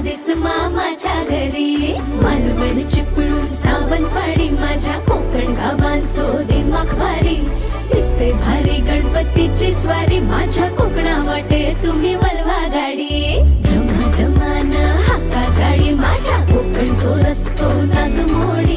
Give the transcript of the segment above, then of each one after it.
दिस मामाच्या घरी. मनमन चिपळून सावन सावंतवाडी माझ्या कोकण गावांचो दिमाग भारी. दिसते भारी गणपतीची स्वारी माझ्या कोकणा वाटे तुम्ही वलवा गाडी. धमा धमाना हाका गाडी माझ्या कोकणचो रस्तो नागमोडी.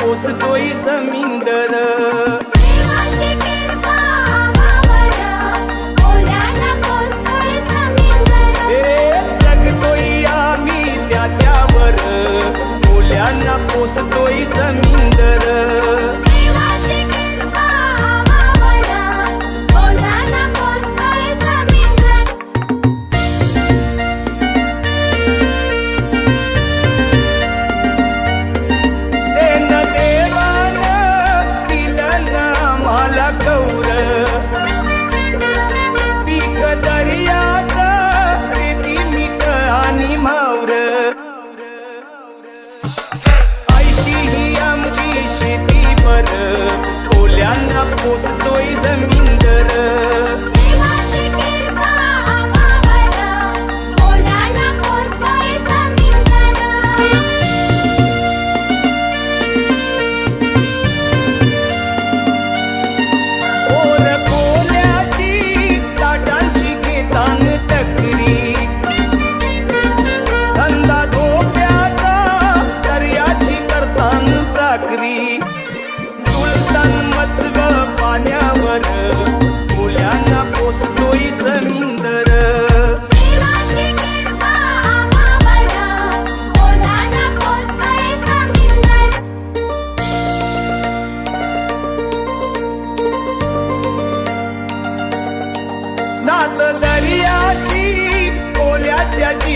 कोस कोई जमींदर stand up, most to them.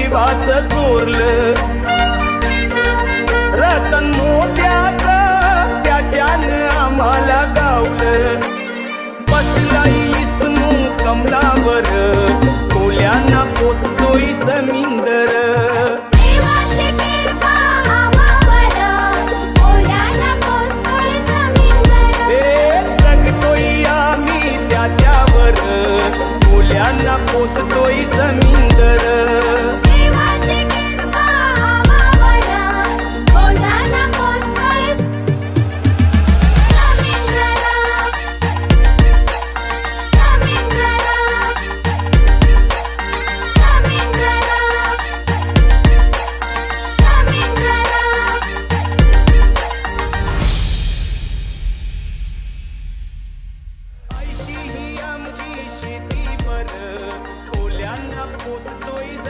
privat să curle 我是对的